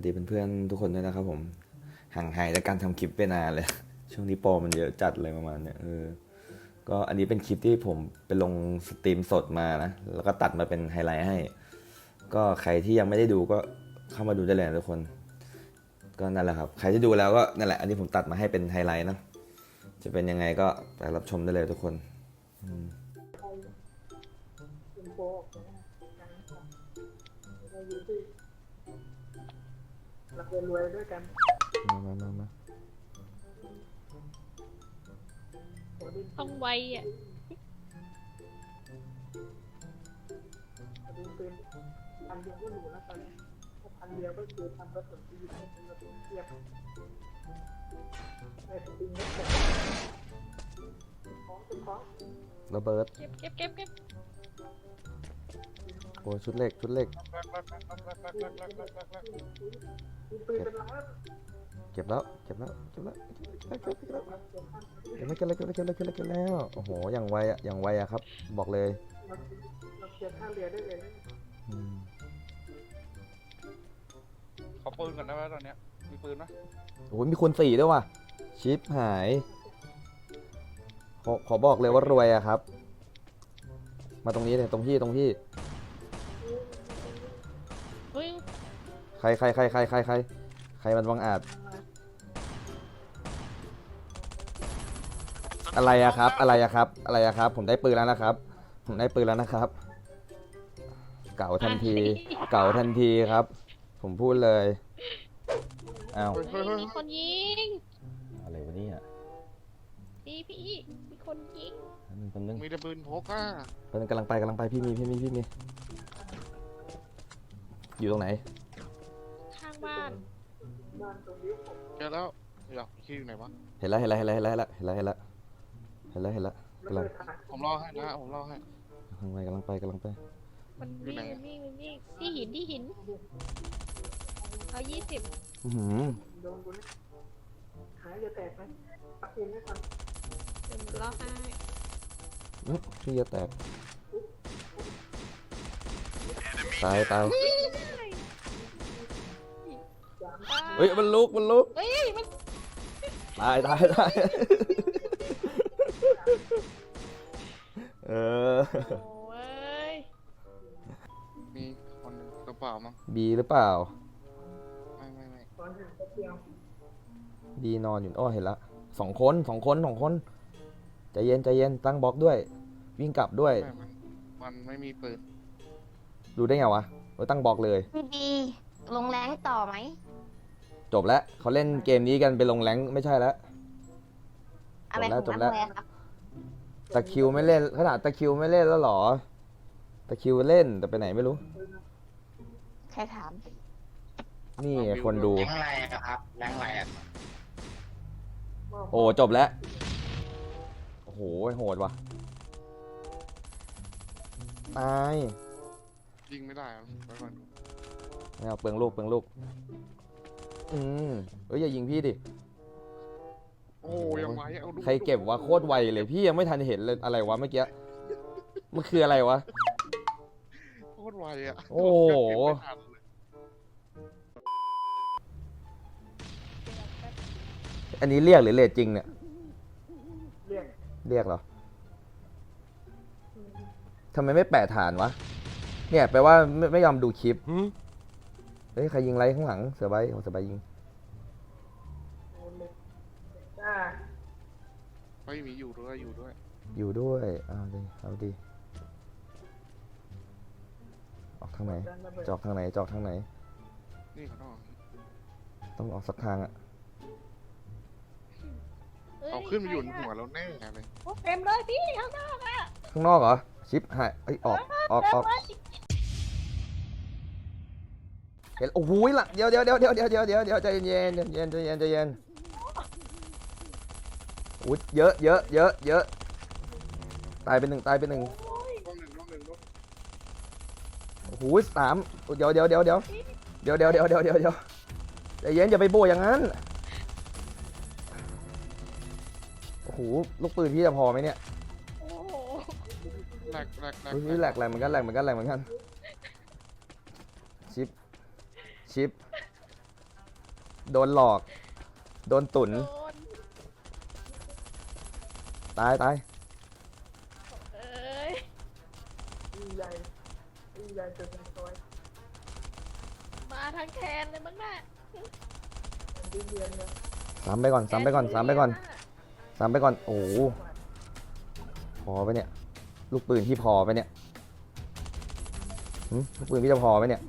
สดีเพื่อนๆทุกคนด้วยนะครับผมห่างหายจากการทำคลิปไปนานเลย ช่วงนี้โปรมันเยอะจัดเลยประมาณเนี้ยเออก็อันนี้เป็นคลิปที่ผมไปลงสตรีมสดมานะ แล้วก็ตัดมาเป็นไฮไลท์ให้ ก็ใครที่ยังไม่ได้ดูก็เข้ามาดูได้เลยทุกคน ก็นั่นแหละครับ ใครที่ดูแล้วก็นั่นแหละ อันนี้ผมตัดมาให้เป็นไฮไลท์นะ จะเป็นยังไงก็ไปรับชมได้เลยทุกคนอิน จะรวยด้วยกันมามามามาโหดินต้องไวอะดินปืนพันเดียวก็หรูแล้วตอนนี้ถ้าพันเดียวก็คือทำกระสุนที่ยิงให้เป็นกระสุนเทียบในสปริงก็ตกของเป็นของระเบิดเก็บเก็บเก็บเก็บโอ้ยชุดเล็กชุดเล็กดินปืนเป็นล้านเก็บแล้ว เก็บแล้วเก็บแล้วเก็บแล้วเก็บแล้วเก็บแล้วเก็บแล้วเก็บแล้วเก็บแล้วเก็บแล้วเก็บแล้วโอ้โหอย่างไวอะอย่างไวอะครับ บอกเลยเราเราเคลียร์ท่าเรือได้เลยนะอืมขอปืนก่อนได้ไหมตอนเนี้ยมีปืนไหมโอ้ยมีคูณสี่ด้วยว่ะชิปหายขอขอบอกเลยว่ารวยอะครับ มาตรงนี้เลยตรงที่ตรงที่ ใครใครใครใครใครใครใครมันวังอาจ อะไรอะครับ อะไรอะครับ อะไรอะครับ ผมได้ปืนแล้วนะครับ ผมได้ปืนแล้วนะครับ เก่าทันที เก่าทันทีครับ ผมพูดเลยอ้าวเฮ้ยมีคนยิง อะไรวะเนี่ยพี่พี่ มีคนยิงแป๊บนึงมีแต่ปืนพกอะแป๊บนึงกำลังไปกำลังไปพี่มีพี่มีพี่มี อยู่ตรงไหนข้าง บ้านบ้านตรงนี้ผมเจอแล้วเดี๋ยวคิดอยู่ไหนวะเห็นแล้วเห็นแล้วเห็นแล้วเห็นแล้วเห็นแล้วเห็นแล้วเห็นแล้วเห็นแล้วแล้วเลยถ่ายผมรอให้นะผมรอให้ กำลังไปกำลังไปกำลังไปมันอยู่วิ่งไหน มันวิ่งมันวิ่งที่หินที่หินเอายี่สิบอื้อหือโดนกูนี่หายจะแตกไหมปักเองไม่ทันเดี๋ยวมันล็อกให้อุ๊ยพี่จะแตกตายตายเฮ้ยมันลุกมันลุกเฮ้ยมันตายตายตายเออโอ้ยมีคนหนึ่งกระเป๋ามั้งบีหรือเปล่าไม่ไม่ไม่ตอนเห็นแป๊บเดียวบีนอนอยู่อ้อเห็นละสองคนสองคนสองคนใจเย็นใจเย็นตั้งบล็อกด้วย วิ่งกลับด้วย ไม่มันมันไม่มีปืนรู้ได้ไงวะเออตั้งบล็อกเลย พี่บีลงแรงต่อไหม จบแล้วเขาเล่นเกมนี้กันไปลงแรงค์ไม่ใช่แล้ว อะไรจบแล้วของจบแล้วน้ำแรงครับตะคริวไม่เล่นขนาดตะคริวไม่เล่นแล้วเหรอ ตะคริวเล่นแต่ไปไหนไม่รู้ ใครถาม นี่ไงคนดู แรงแรงอะครับแรงแรงโอ้จบแล้ว โอ้โหโหดว่ะตายยิงไม่ได้อะไปก่อนไม่เอาเปลืองลูกเปลืองลูก อืมเอ้ยอย่ายิงพี่ดิ โอ้ยังไงเอาดูใครเก็บวะโคตรไวเลยพี่ยังไม่ทันเห็นเลยอะไรวะเมื่อกี้ มันคืออะไรวะ โคตรไวอะโอ้โห เก็บไม่ทันเลยอันนี้เรียกหรือเลทจริงเนี่ย เรียกเรียกเหรอทำไมไม่แปะฐานวะ เนี่ยแปลว่าไม่ไม่ยอมดูคลิป เฮ้ยใครยิงไรข้างหลังเสือใบโอ้เสือใบยิงโดนเลยจ้าไม่มีอยู่ด้วยอยู่ด้วย อยู่ด้วยเอาดิเอาดิออกทางไหนดันระเบิดจอกทางไหนจอกทางไหน นี่เขาต้องต้องออกสักทางอะฮ้ยเอาขึ้นมาอยู่บนใครหัวอะเราแน่เลย โอ้เต็มเลยพี่ข้างหน้าอะข้างนอกเหรอชิปหายเอ้ยออกออกออก เต็มเลยเห็นโอ้โหหลังเดี๋ยวเดี๋ยวเดี๋ยวเดี๋ยวเดี๋ยวเดี๋ยวเดี๋ยวเดี๋ยวใจเย็นใจเย็นใจเย็นใจเย็นอุ้ยเยอะเยอะเยอะเยอะตายไปหนึ่งตายไปหนึ่งต้องหนึ่งต้องหนึ่งต้องโอ้โหสามเดี๋ยวเดี๋ยวเดี๋ยวเดี๋ยวเดี๋ยวเดี๋ยวเดี๋ยวเดี๋ยวเดี๋ยวเดี๋ยวใจเย็นอย่าไปโบยอย่างนั้นโอ้โหลูกปืนพี่จะพอไหมเนี่ยโอ้โหแหลกแหลกแหลกอุ้ยแหลกแหลกเหมือนกันแหลกเหมือนกันแหลกเหมือนกันชิปชิป โดนหลอก โดนตุน โดนตายตายเอ้ยอีใหญ่อีใหญ่เกิดในซอยมาทั้งแคนเลยมั้งน่ะมันดิ้นเรียนเนี่ยสามไปก่อนสามไปก่อนสามไปก่อนสามไปก่อน โอ้โหพอไปเนี่ย ลูกปืนพี่พอไปเนี่ยหึลูกปืนพี่จะพอไหมเนี่ย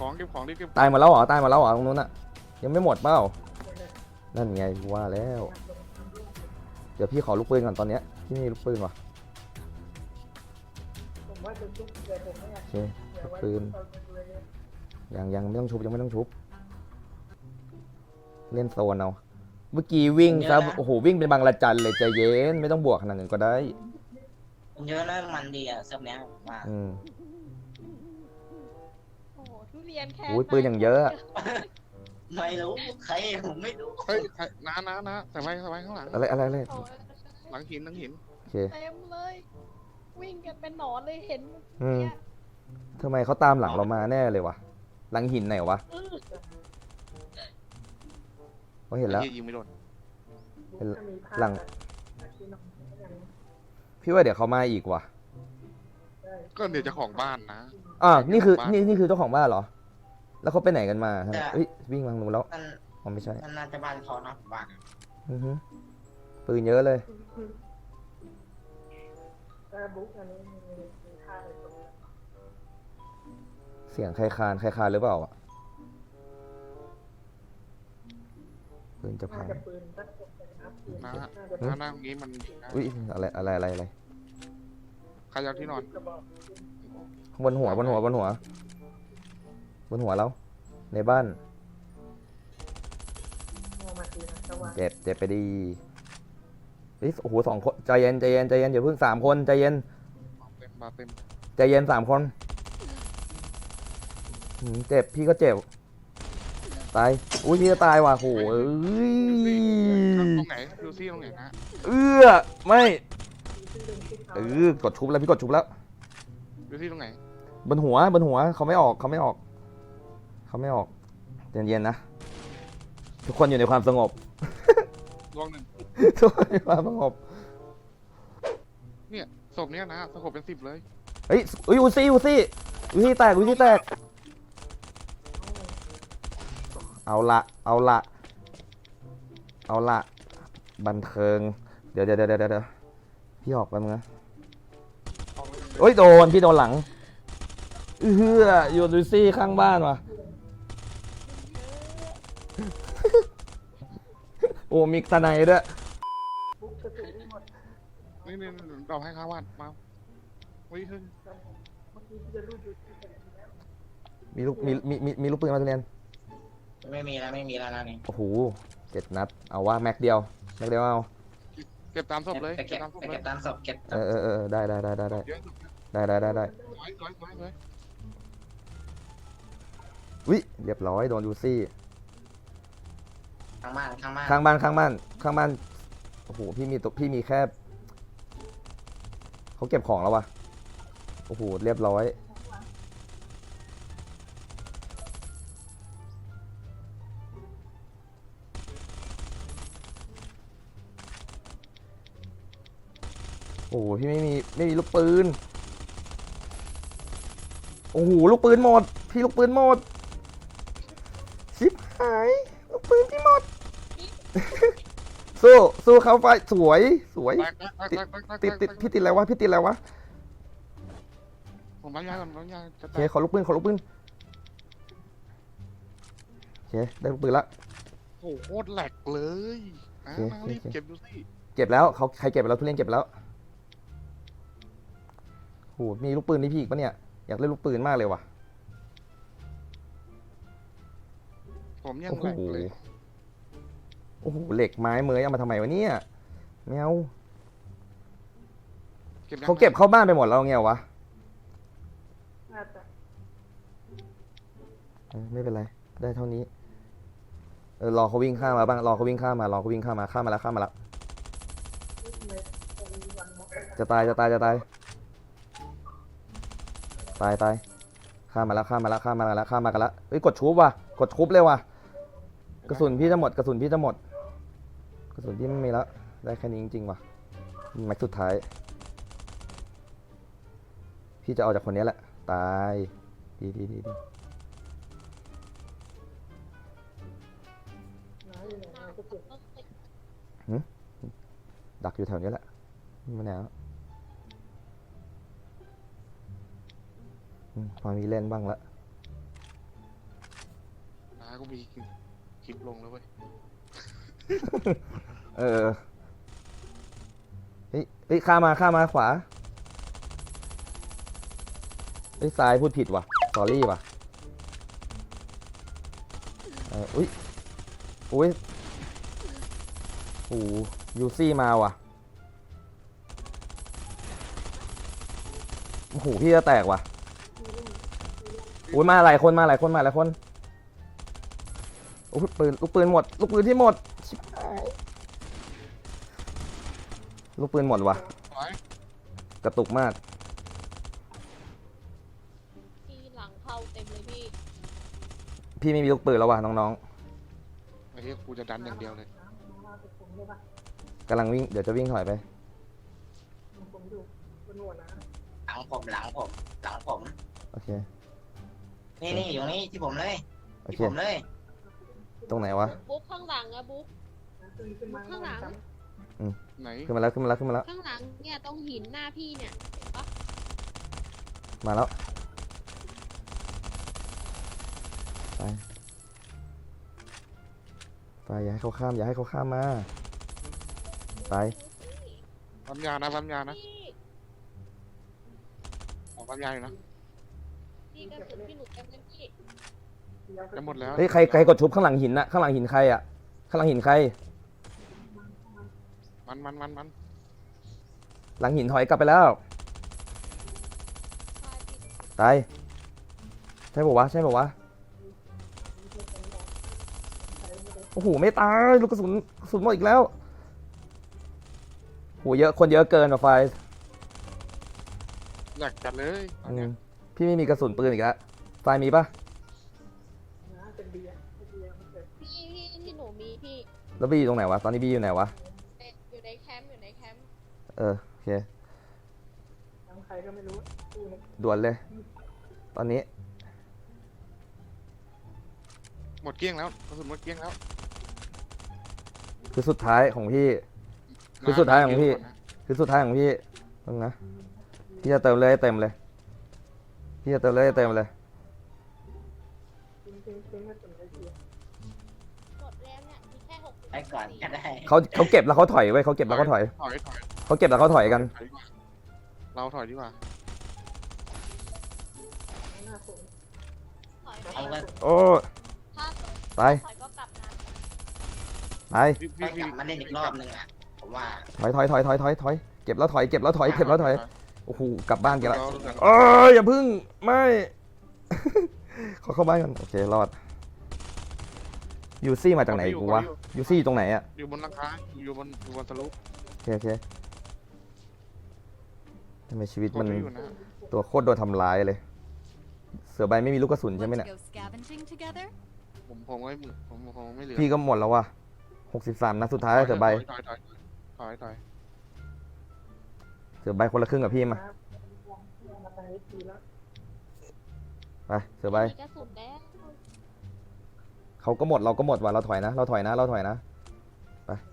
ของเก็บของดิเก็บตายหมาแล้วเหรอตายหมาแล้วเหรอตรงนู้นอะยังไม่หมดเปล่านั่นไงกูว่าแล้ว เดี๋ยวพี่ขอลูกปืนก่อนตอนเนี้ยพี่ไม่มีลูกปืนว่ะผมว่าจะชุบแต่ผมไม่อยากโอเคอย่าไว้ปืนตอนเป็นเลยเนี่ยยังยังไม่ต้องชุบยังไม่ต้องชุบ เล่นโซนเอาเมื่อกี้วิ่งซะโอ้โหวิ่งเป็นบางระจันเลยใจเย็นไม่ต้องบวกขนาดนั้นก็ได้ เยอะแล้วมันดีอะเซิร์ฟเนี้ยว่าอืมโอ้โหทุ เรียนแคนโอ้ยปืนอย่างเยอะอะ ไม่รู้ใครผมไม่รู้เฮ้ยใครน้าน้าน้าใส่ไว้ใส่ไว้ข้างหลัง อะไรอะไรอะไรโอ้ยหลังหินหลังหิน โอเคเต็มเลย วิ่งกันเป็นหนอนเลยเห็นอืมเนี่ยทำไมเขาตามหลังเรามาแน่เลยวะหลังหินไหนวะอื้อเขาเห็นแล้ว ไอ้หี้ยยิงไม่โดนเป็นถ้ามีภาพหลังอะที่น้องยัง พี่ว่าเดี๋ยวเขามาอีกว่ะได้ก็เดี๋ยวเจะของบ้านนะ อ่านี่คือบ้านนี่นี่คือเจ้าของบ้านเหรอ แล้วเขาไปไหนกันมาทำไมเฮ้ยวิ่งมาทางนู้นแล้วมันอ๋อไม่ใช่มันน่าจะบ้านเขานะผมว่าอือฮึปืนเยอะเลยถ้าบุ๊กอันนี้มีมีค่าในตรงนี้เสียงใครคานใครคานหรือเปล่าอะปืนจะน่าพังจะปืนถ้าผมเป็นอัพปืนนะน่าจะน้านั่งอย่างงี้มันอุ้ยอะไรอะไรอะไรอะไรใครจะเอาที่นอน กระบอกบนหัวบนหัวบนหัว บนหัวเรา ในบ้านมองมาทีนะสว่างเจ็บเจ็บไปดีเฮ้ยโอ้โหสองคนใจเย็นใจเย็นใจเย็นอย่าเพิ่งสามคนใจเย็นเต็มมาเต็มใจเย็นสามคนหืมเจ็บพี่ก็เจ็บตายอุ้ยพี่จะตายว่ะโหเอ้ยตรงไหนดูซี่ตรงไหนนะเอื้อไม่ที่เป็นที่เขาเออกดชุบแล้วพี่กดชุบแล้วดูซี่ตรงไหนบนหัวบนหัวเขาไม่ออกเขาไม่ออก เขาไม่ออกใจเย็นๆนะ ทุกคนอยู่ในความสงบ ดวงหนึ่งทุกคนในความสงบ เนี่ยศพเนี้ยนะสกบเป็นสิบเลยเฮ้ยเฮ้ยอูซี่อูซี่อูซี่แตกอูซี่แตก เอาละ เอาละ เอาละ บันเทิง เดี๋ยวเดี๋ยวเดี๋ยวเดี๋ยวเดี๋ยวพี่ออกไปมึงนะเอาเลยโอ้ยโดน พี่โดนหลัง เอื้อโยนอูซี่ข้างบ้านว่ะ โอ้มีทนายด้วยบุ๊กกระสุนไม่หมดนี่นี่นี่เราให้ข้าววาดมาเฮ้ยเฮ้ยเมื่อกี้ที่จะรูดดูที่เป็นแล้วมีลูกมีมีมีมีลูกปืนมาทุเรียนไม่มีแล้วไม่มีแล้วนะนี่โอ้โหเจ็ดนัด เอาว่าแม็กเดียวแม็กเดียวเอาเก็บตามศพเลยไปเก็เก็บบตามศพไปเลยเก็บตามศพเก็บเออเออเออได้ได้ได้ได้ได้เยอะได้ได้ได้ได้ร้อยร้อยร้อยร้อยวิเรียบร้อยโดนยูซี่ ข้างบ้านข้างบ้านข้างบ้านข้างบ้านข้างบ้านโอ้โหพี่มีตัวพี่มีแค่เขาเก็บของแล้ววะโอ้โหเรียบร้อยโอ้โหพี่ไม่มีไม่มีลูกปืน โอ้โหลูกปืนหมด พี่ลูกปืนหมด ชิบหาย ปืนพี่หมด สู้ สู้เขาไฟสวย สวยแตกแตกแตกแตกแตกติดติดพี่ติดอะไรวะ พี่ติดอะไรวะผมร้านยาก่อนร้านยาจะโอแตเคกขอลูกปืน ขอลูกปืนโอเค ได้ลูกปืนละ โอ้โหโคตรแหลกเลยนะโอเคมารีบโอเค เก็บดูสิเก็บแล้วเขาใครเก็บไปแล้วทุเรียนเก็บไปแล้วโหมีลูกปืนนี่พี่อีกปะเนี่ย อยากเล่นลูกปืนมากเลยว่ะ ผมยังโอ้แหลกโหเลยโอ้โหเหล็กไม้เมยเอามาทำไมวะเนี่ยแมวเก็บยังเขาเก็บเข้าบ้านไปหมดแล้วไงวะน่าจะเออไม่เป็นไรได้เท่านี้เออรอเขาวิ่งข้ามมาบ้างรอเขาวิ่งข้ามมารอเขาวิ่งข้ามมาข้ามมาแล้วข้ามมาแล้วไม่ไม่ตรงนี้วันมดจะตายจะตายจะตายตายตายข้ามมาแล้วข้ามมาแล้วข้ามมาแล้วข้ามมากันแล้วเฮ้ยกดชุบว่ะกดชุบเลยว่ะ กระสุนพี่จะหมดกระสุนพี่จะหมด กระสุนพี่ไม่มีแล้วได้แค่นี้จริงๆว่ะแม็กสุดท้าย พี่จะเอาจากคนนี้แหละ ตายดีดีดีดีนะอยู่ไหนนะก็เก็บดักอยู่แถวนี้แหละไม่มาไหนแล้วอืมพอมีเล่นบ้างละนะกูมีค ลิปลงแล้วเว้ยเออเฮ้ยเฮ้ยข้ามมาข้ามมาขวาเฮ้ยซ้ายพูดผิดว่ะสอรี่ว่ะเอออุ้ยอุ้ยโอ้ยูซี่มาว่ะโอ้โหพี่จะแตกว่ะอุ้ยมาหลายคนมาหลายคนมาหลายคน โอ้ยปืนลูกปืนหมดลูกปืนที่หมดชิบหายลูกปืนหมดว่ะไว้กระตุกมากที่หลังเข้าเต็มเลยพี่พี่ไม่มีลูกปืนแล้วว่ะน้องไอ้เหี้ยกูจะดันอย่างเดียวเลยมาเป็นผมได้ปะๆกำลังวิ่งเดี๋ยวจะวิ่งถอยไปผมอยู่บนหัวนะหลังผมหลังผมหลังผม โอเคนี่นี่อยู่นี่ที่ผมเลยโอที่เคผมเลย ตรงไหนวะ บุ๊กข้างหลังอะบุ๊กขึ้นขึ้นมาข้างหลัง ไหนขึ้นมาแล้วขึ้นมาแล้วขึ้นมาแล้ว ข้างหลังเนี่ยตรงหินหน้าพี่เนี่ยเห็นปะมาแล้ว ไป ไป อย่าให้เขาข้าม อย่าให้เขาข้ามมา ไป ปั๊มยานะปั๊มยานะพี่ขอปั๊มยาอยู่นะพี่กระสุนพี่หนูเต็มเลยพี่ จะหมดแล้วเฮ้ยใครใครกดชุบข้างหลังหินนะข้างหลังหินใครอะข้างหลังหินใคร มันมันมันมันหลังหินถอยกลับไปแล้วพาพี่ตายใช่ป่าวะใช่ป่าวะโอ้โหไม่ตายลูกกระสุนกระสุนหมดอีกแล้วโหเยอะคนเยอะเกินว่ะไฟอยากจัดเลยตอนอืเนี้ยมพี่ไม่มีกระสุนปืนอีกแล้วไฟมีปะนะ แล้วบีอยู่ตรงไหนวะ ตอนนี้บีอยู่ไหนวะ อยู่ในแคมป์อยู่ในแคมป์เออโอเคทั้งใครก็ไม่รู้ตู้นี้ด่วนเลย ตอนนี้ หมดเกลี้ยงแล้วกระสุนหมดเกลี้ยงแล้วคือสุดท้ายของพี่ คือสุดท้ายของพี่ คือสุดท้ายของพี่นึงนะพี่จะเติมเลยให้เต็มเลย พี่จะเติมเลยให้เต็มเลยทิ้งทิ้งทิ้งไม่สนใจเไปก่อนก็ได้เขาเขาเก็บแล้วเขาถอยไว้ยเขาเก็บแล้วเขาถอยถอยถอยเขาเก็บแล้วเขาถอยกันถอยดีกว่าเราถอยดีกว่าหน้าผมถอยเอาไปก็โอ้ถ้าไปถอยก็กลับมาไปพี่ไปพี่กพี่ลับมาเล่นอีกรอบนึงอะผมว่าถอยถอยถอยถอยถอยถอยเก็บแล้วถอยเก็บแล้วถอยเก็บแล้วถอยโอ้โหกลับบ้านกันละเราเราเอ้ยอย่าพึ่งไม่ ขอเข้าบ้านก่อนโอเครอด ยูซี่มาจากไหนกูวะยูซี่อยู่ตรงไหนอะอยู่บนหลังคาอยู่บนอยู่บนสลุปโอเคโอเคทำไมชีวิตกมัดนไว้อยู่นะตัวโคตรโดนทำร้ายเลย เสือใบไม่มีลูกกระสุนใช่ไหม Want เนี่ย to go scavenging together? ผมผมไม่ผมผมไม่เหลือพี่ก็หมดแล้วว่ะหกสิบสามนัดสุดท้ายเสือใบถอยถอยถอยถอยถอยเสือใบคนละครึ่งกับพี่มามาทางนี้ทีแล้วไปเสือใบมีกระสุนแล้ว เขาก็หมดเราก็หมดว่ะเราถอยนะ เราถอยนะ เราถอยนะ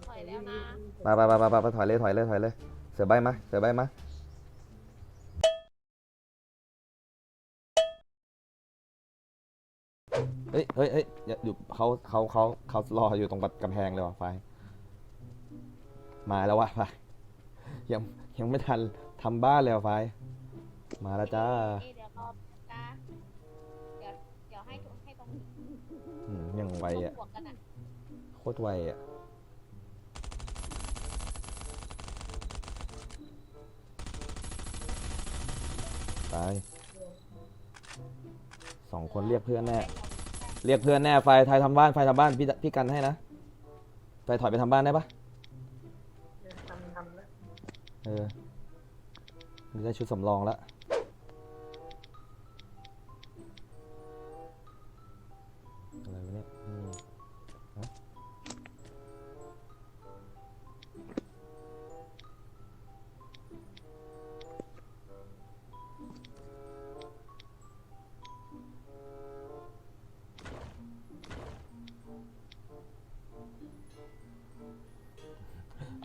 ถอยแล้วนะไปไปไปไปไปไปถอยเลยถอยเลยถอยเลย เสือใบมา เสือใบมา เฮ้ยเฮ้ยเฮ้ยอย่าอยู่เขาเขาเขาเขารออยู่ตรงกำแพงเลยว่ะไฟ มาแล้วว่ะไฟยังยังไม่ทันทำบ้านเลยว่ะไฟ มาแล้วจ้า เอ๊ะเดี๋ อืมยังไวอะบวกกันอะโคตรไวอะตายสองคนเรียกเพื่อนแน่เรียกเพื่อนแน่ไฟไทยทำบ้านไฟทำบ้านพี่พี่กันให้นะไฟถอยไปทำบ้านได้ปะทำทำแล้วเออมีได้ชุดสำรองแล้ว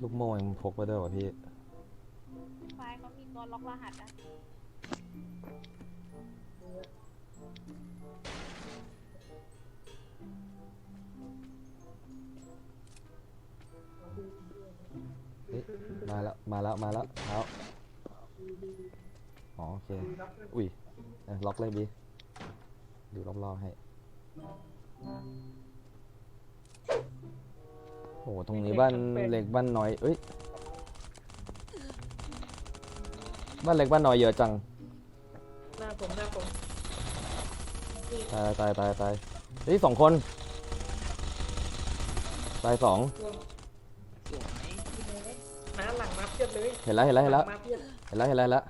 ลูกโม่ยังพกไปด้วยวะพี่ ไฟล์เขามีตัวล็อกรหัสอะเฮ้ยมาแล้ว มาแล้ว มาแล้วเอาอ๋อโอเค อุ้ยเอ้ยล็อกเลยบีดูรอบๆให้ โอ้โหตรงนี้บ้านเล็กบ้านน้อยเอ้ย บ้านเล็กบ้านน้อยเยอะจัง หน้าผมหน้าผมตายตายตายตายเฮ้ยสองคน ตายสองสวยน้าหลังมาเพียบเลยเห็นแล้วเห็นแล้วเห็นแล้วงมาเพียบเห็นแล้วเห็นแล้วเห็นแล้ว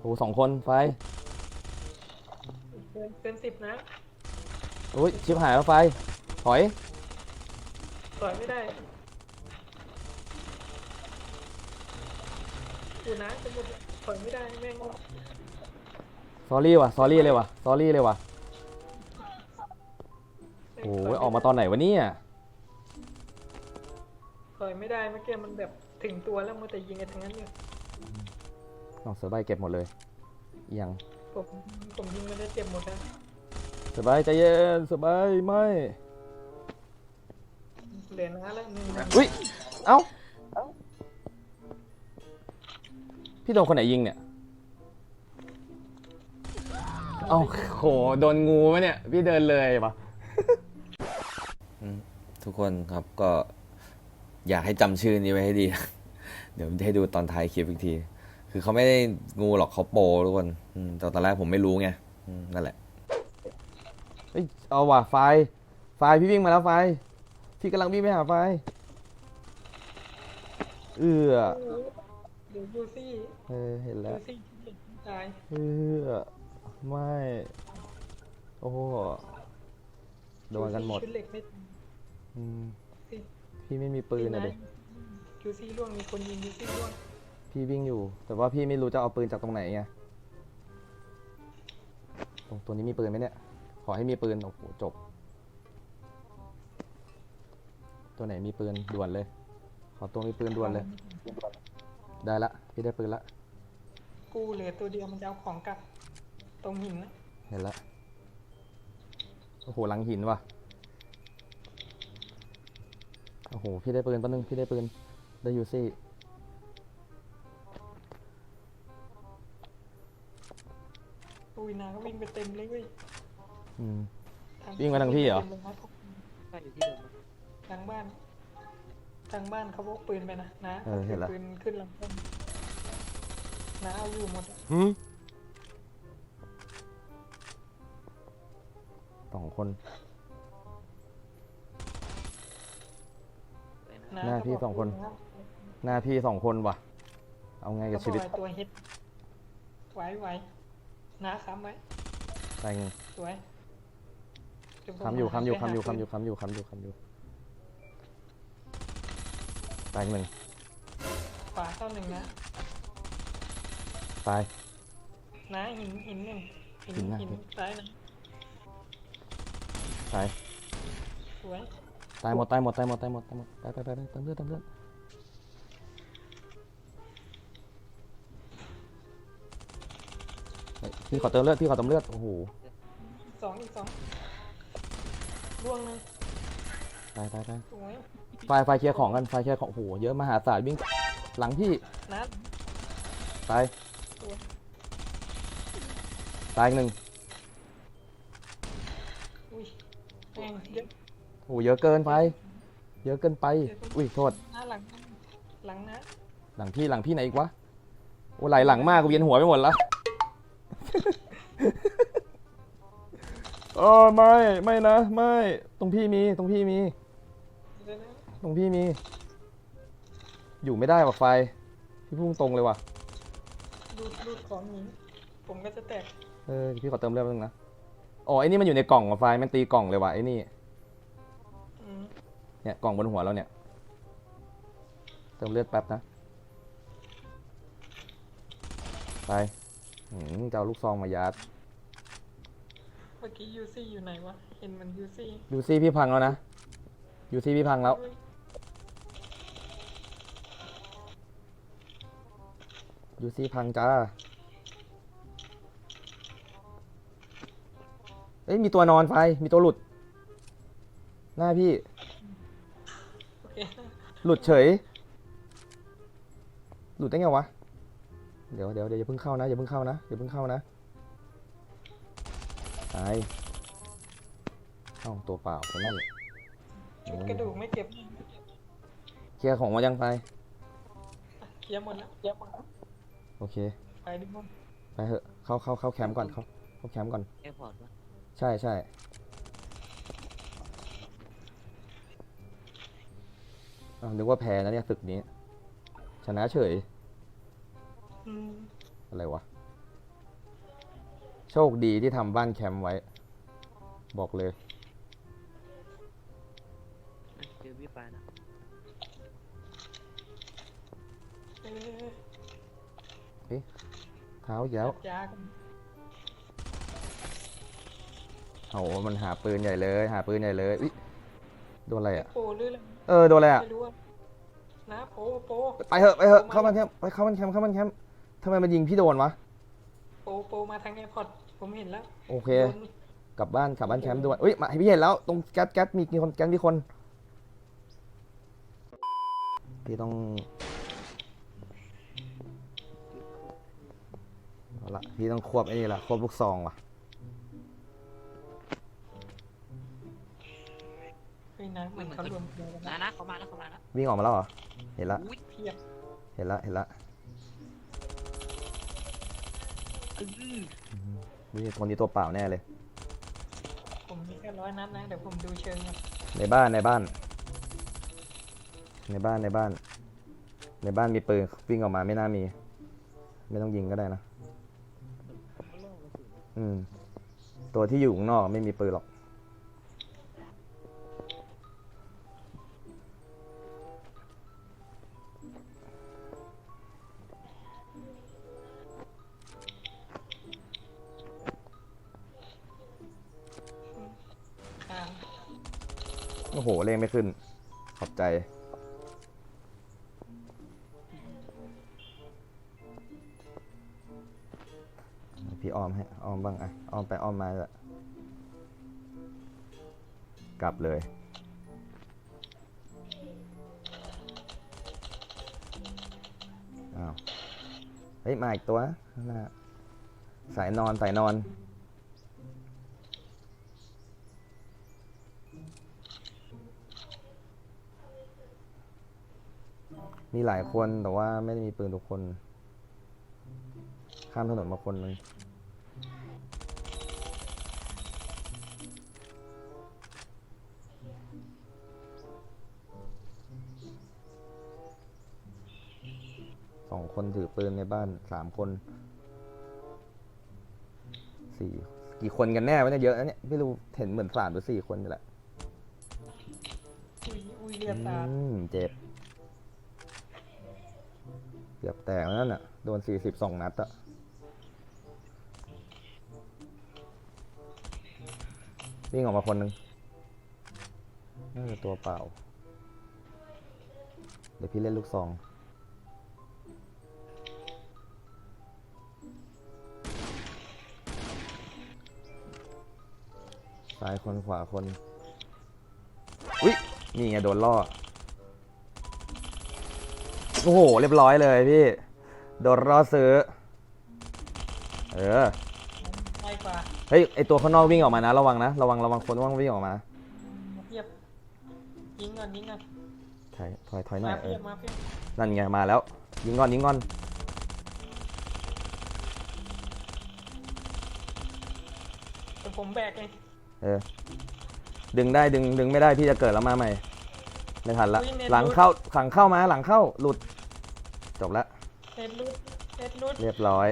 โอ้โหสองคนไฟ เกินเกินสิบนะโอ้ยชิบหายแล้วไฟ ถอย ต่อยไม่ได้ดูนะจะหมดถอยไม่ได้แม่งซอรี่ว่ะซอรี่เลยว่ะซอรี่เลยว่ะโอ้ยออกมาตอนไหนวะเนี่ยถอยไม่ได้เมื่อกี้มันแบบถึงตัวแล้วมันแต่ยิงไอ้ทั้งนั้นอยู่น้องเสือใบเก็บหมดเลยเอียงผมผมยิงมันได้เจ็บหมดแล้วเสือใบใจเย็นเสือใบไม่ เหลือน้าแล้วหนึ่งนะอุ้ย เอ้า พี่โดนคนไหนยิงเนี่ย เอ้าโห โดนงูไหมเนี่ย พี่เดินเลยปะทุกคนครับก็อยากให้จำชื่อนี้ไว้ให้ดี เดี๋ยวจะให้ดูตอนท้ายคลิปอีกที คือเขาไม่ได้งูหรอกเขาโปรทุกคนอืมแต่ตอนแรกผมไม่รู้ไงอืมนั่นแหละ เอ้ยเอาว่ะไฟล์ไฟล์พี่วิ่งมาแล้วไฟล์ พี่กำลังวิ่งไปหาไฟล์เอือเดี๋ยวยูซี่เออเห็นยูแล้วซี่ตายเออไม่ โอ้โหโดนกันหมดชุดเหล็กไม่อืมสิพี่ไม่มีปืนนะเด็กยูซี่ร่วงมีคนยิงยูซี่ร่วงพี่วิ่งอยู่ แต่ว่าพี่ไม่รู้จะเอาปืนจากตรงไหนไงตรงตัวนี้มีปืนไหมเนี่ย ขอให้มีปืน โอ้โห จบ ตัวไหนมีปืนด่วนเลย ขอตัวมีปืนด่วนเลย ได้ละพี่ได้ปืนละ กูเหลือตัวเดียวมันจะเอาของกลับ ตรงหินนะเห็นละ โอ้โหหลังหินว่ะ โอ้โหพี่ได้ปืนแป๊บนึงพี่ได้ปืน ได้ยูซี่อุ้ยนาก็วิ่งไปเต็มเลยเว้ยอืม วิ่งมาทางพี่เหรอต็มลยนะ ทางบ้าน ทางบ้านเขาพกปืนไปนะนะเออเห็นละ ปืนขึ้นลำต้นนะเอาอยู่หมดอะสองคนนะหน้าพี่ก็บกสองคนปืะหน้าพี่สองคนว่ะ เอาไงกับชีวิตเขาบอกไอ้ตัวเฮ็ดไหวไหวนะค้ำไว้ไปไงสวยเดี๋วผมคำอยู่หาคำอยู่ไปคำอยู่หาคำอยู่คำอยู่คำอยู่คำอยู่ ตายอีกหนึ่งขวาเข้าหนึ่งนะตาย นะหินหินหนึ่งหินหินนะหิน ซ้ายนะตาย สวยตายหมดตายหมดตายหมดตายหมดตายหมดไปไปไปไปเติมเลือดเติมเลือดเฮ้ยพี่ขอเติมเลือดพี่ขอเติมเลือดโอ้โห สองอีกสองล่วงหนึ่ง ตายตายตายสวยไฟไฟเคลียร์ของกันไฟเคลียร์ของโอ้โหเยอะมหาศาลวิ่งหลังพี่นะตายสวยตายอีกหนึ่งอุ้ยแม่งเยอะโอ้โหเยอะเกินไป เยอะเกินไป อุ้ยโทษ หน้าหลังหลังนะหลังพี่หลังพี่ไหนอีกวะโอ้ไหลหลังมากกูเวียนหัวไปหมดแล้วเออไม่ไม่นะ ไม่ตรงพี่มีตรงพี่มีเดี๋ยวนะ ตรงพี่มี อยู่ไม่ได้ว่ะไฟ พี่พุ่งตรงเลยว่ะ รูดรูดของหนีผมก็จะแตกเออพี่ขอเติมเลือดแป๊บนึงนะ อ๋อไอ้นี่มันอยู่ในกล่องว่ะไฟ มันตีกล่องเลยว่ะไอ้นี่ อืมเนี่ยกล่องบนหัวเราเนี่ย เติมเลือดแป๊บนะ ไปหืมจะเอาลูกซองมายัด เมื่อกี้ยูซี่อยู่ไหนวะ เห็นมันยูซี่ยูซี่พี่พังแล้วนะ ยูซี่พี่พังแล้ว ยูซี่พังจ้า เอ้ยมีตัวนอนไฟ มีตัวหลุด หน้าพี่โอเคหลุดเฉย หลุดได้ไงวะ เดี๋ยวเดี๋ยวเดี๋ยวอย่าเพิ่งเข้านะอย่าเพิ่งเข้านะอย่าเพิ่งเข้านะตายเอ้าตัวเปล่าคนนี้ชุดกระดูกไม่เก็บ เคลียร์ของมายังไป เคลียร์หมดแล้วเคลียร์หมดแล้ว โอเค ไปดิมึงไปเถอะเข้าเข้าเข้าแคมป์ก่อนเข้าเข้าแคมป์ก่อน แอร์พอร์ตวะใช่ใช่อ้าวนึกว่าแพ้นะเนี่ยศึกนี้ ชนะเฉย อืมอะไรวะ โชคดีที่ทำบ้านแคมป์ไว้ บอกเลย เจอพี่ปานะเออ เท้าอีกแล้วจ้ากันโอ้โหมันหาปืนใหญ่เลย หาปืนใหญ่เลยอุ๊ยโดนอะไรอะ โปหรืออะไรเออโดนอะไรอะ ไม่รู้อะนะโปโปไปเถอะไปเถอะเข้าบ้านแคมป์ไปเข้าบ้านแคมป์เข้าบ้านแคมป์ทำไมมันยิงพี่โดนวะ โปโปมาทางแอร์พอร์ตผมเห็นแล้วโอเค โดนกลับบ้านกลับบ้านแคมป์ด้วยอุ้ยมาให้พี่เห็นแล้วตรงแก๊สแก๊สมีกี่คนแก๊สมีคน พี่ต้อง เอาละพี่ต้องควบไอ้นี่ละควบลูกซองว่ะเฮ้ยนะเหมือนเขารวมตัวกันนะนะนะเขามาแล้วเขามาแล้ววิ่งออกมาแล้วเหรอเห็นละอุ้ยเพียบเห็นละเห็นละอื้อวิตัวนี้ตัวเปล่าแน่เลย ผมมีแค่ร้อยนัดนะ เดี๋ยวผมดูเชิงครับในบ้านในบ้าน ในบ้านในบ้าน ในบ้านมีปืนวิ่งออกมาไม่น่ามี ไม่ต้องยิงก็ได้นะ อืม ตัวที่อยู่ข้างนอกไม่มีปืนหรอกอ่าโอ้โหเลงไม่ขึ้น ขอบใจ บ้างอะอ้อมไปอ้อมมาละกลับเลย อ้าว เฮ้ย มาอีกตัวนะข้างหน้าสายนอนสายนอน มีหลายคนแต่ว่าไม่ได้มีปืนทุกคน ข้ามถนนมาคนนึง คนถือปืนในบ้านสามคนสี่กี่คนกันแน่วะเนี่ยเยอะนะเนี่ยไม่รู้เห็นเหมือนสามหรือสี่คนนี่แหละอุ้ยอุ้ยเลือดตาดอืมเจ็บเกือบแตกแล้วนั่นน่ะโดนสี่สิบสองนัดอะวิ่งออกมาคนหนึ่งน่าจะตัวเปล่า เดี๋ยวพี่เล่นลูกซอง ซ้ายคนขวาคนอุ๊ยนี่ไงโดนล่อ โอ้โห เรียบร้อยเลยพี่ โดนล่อซื้อ เออ ไล่กว่าเฮ้ย ไอตัวข้างนอกวิ่งออกมานะ ระวังนะ ระวังระวังคนว่างวิ่งออกมาเพียบยิงก่อนยิงก่อนถอยถอยถอยหน่อมายเอเพีอยบมาเพียบนั่นไง มาแล้ว ยิงก่อนยิงก่อนเดี๋ยวผมแบกเอง เออ ดึงได้ดึงดึงไม่ได้พี่จะเกิดแล้วมาใหม่ไม่ทันละหลังเข้าหลังเข้ามาหลังเข้าหลุด จบละ เน็ตรูดเน็ตรูดเรียบร้อย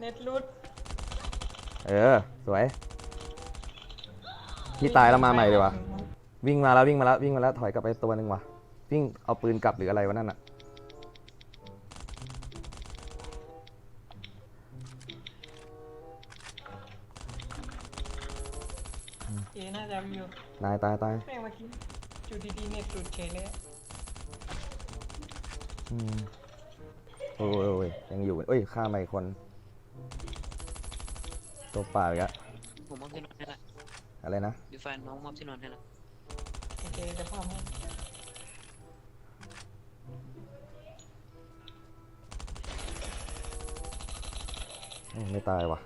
เน็ตรูดเออ สวย พี่ตายแล้วมาใหม่ดีกว่า วิ่งมาแล้ววิ่งมาแล้ววิ่งมาแล้วถอยกลับไปตัวหนึ่งว่ะวิ่งเอาปืนกลับหรืออะไรวะนั่นอะ อน่าจะอยู่ตายตายตายแม่งเมื่อกี้อยู่ดีๆเน็ตรูดเฉยเลยอะอืมโอ้ยโอ้ยยังอยู่เอ้ยฆ่ามาอีกคน ตัวเปล่าอีกอะผมมอบที่นอนให้ละอะไรนะดีไฟน้องมอบที่นอนให้ละโอเคจะพร้อมให้อืมไม่ตายว่ะ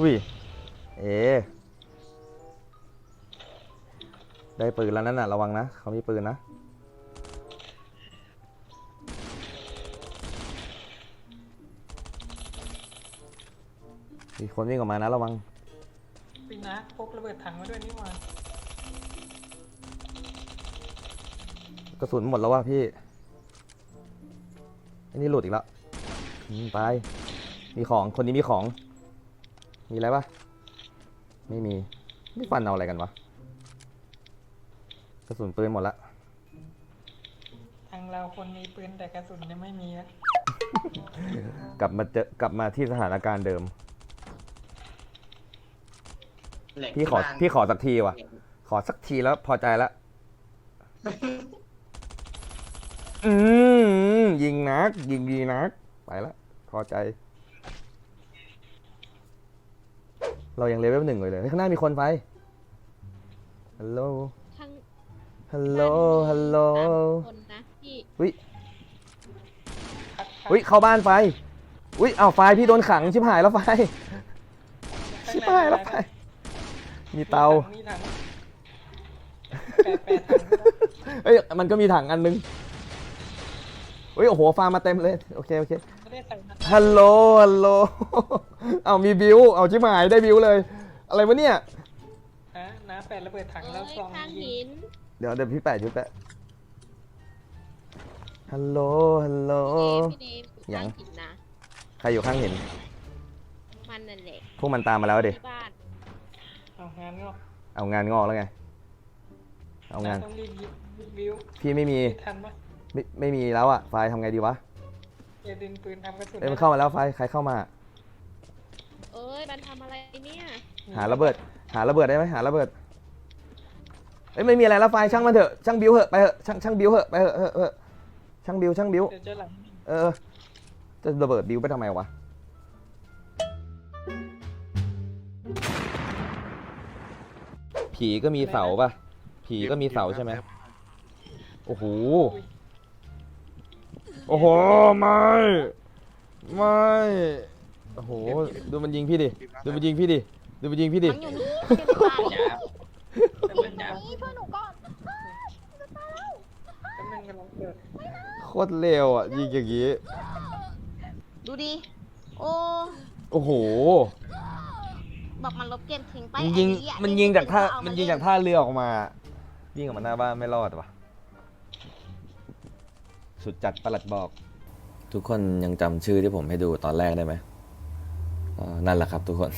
อุ้ย เอ ได้ปืนแล้วนั่นน่ะระวังนะ เขามีปืนนะ มีคนวิ่งออกมานะระวัง ปีนะพกระเบิดถังมาด้วยนี่หว่ากระสุนหมดแล้วว่ะพี่ อันนี้หลุดอีกแล้วอืมไป มีของ คนนี้มีของ มีอะไรปะไม่มีไม่ฟันเอาอะไรกันวะ กระสุนปืนหมดละ ทางเราคนมีปืนแต่กระสุนยังไม่มีอะกลับมาเจอกลับมาที่สถานการณ์เดิม เหล็กพี่ขอ ที่บ้านพี่ขอสักทีว่ะขอสักทีแล้วพอใจละ อืมยิงนัก ยิงดีนัก ไปละ พอใจ เรายังเลเวลหนึ่งเลยเลยเฮ้ยข้างหน้ามีคนไป ฮัลโหลข้างฮัลโหล ฮัลโหลสามคนนะพี่อุ้ยพักพักอุ้ยเข้าบ้านไฟ อุ้ยเอาไฟพี่โดนขังชิบหายแล้วไฟ ข้างชิบในหายแล้วอะไรไฟนะมีเตา มีถังแปดแปดถังด้วยเอ้ยมันก็มีถังอันนึงเฮ้ยโอ้โหฟาร์มมาเต็มเลย โอเคโอเค ไม่ได้ใส่นะฮัลโหล ฮัลโหล เอามีบิว เอาชิบหายได้บิวเลย อะไรวะเนี่ย ฮะน้าแปดระเบิดถังเอ้แล้วยซองข้างยิหิงนเดี๋ยวเดี๋ยวพี่แปะชุดแปะฮัลโหล ฮัลโหลพี่เนมพี่เนมอยู่หยัข้างงหินนะ ใครอยู่ข้างเห็น มันนั่นแหละพวกมันตามมาแล้วดิ ที่บ้านเอางานงอกเอางานงอกแล้วไง เอางาน ต้องรีบยิงรีบบิวพี่ไม่มี ทันปะไม่ไม่มีแล้วอะไฟล์ทำไงดีวะ อย่าดึงปืนทำกระสุนเอ้ยมันเข้ามาแล้วไฟล์ใครเข้ามา เอ้ยมันทำอะไรเนี่ย หาระเบิด หาระเบิดได้ไหมหาระเบิดเอ้ยไม่มีอะไรแล้วไฟล์ช่างมันเถอะช่างบิวเหอะไปเหอะช่างช่างบิวเหอะไปเหอะเหอะเหอะช่างบิวช่างบิวเดี๋ยวเจะหลังเออ จะระเบิดบิวไปทำไมวะผีก็มีเสาป่ะผีก็มีเสาใช่ไหมโอ้โห โอ้โห ไม่ ไม่ โอ้โห ดูมันยิงพี่ดิ ดูมันยิงพี่ดิ ดูมันยิงพี่ดิ มันอยู่นี่ไม่ได้ไปจ้าเป็นจ้านี่ช่วยหนูก่อนกำลังกำลังเปิดโคตรเร็วอะ ยิงอย่างงี้ ดูดิ โอ้ โอ้โห บอกมันลบเกมทิ้งไปมันยิง ไอ้เหี้มันยิงจากท่า เอมันเล่ยิงจากท่าเรือออกมา ยิงออกมาหน้าบ้านไม่รอดว่ะ สุดจัดประหลัดบอก ทุกคนยังจำชื่อที่ผมให้ดูตอนแรกได้ไหมนั่นแหละครับทุกคน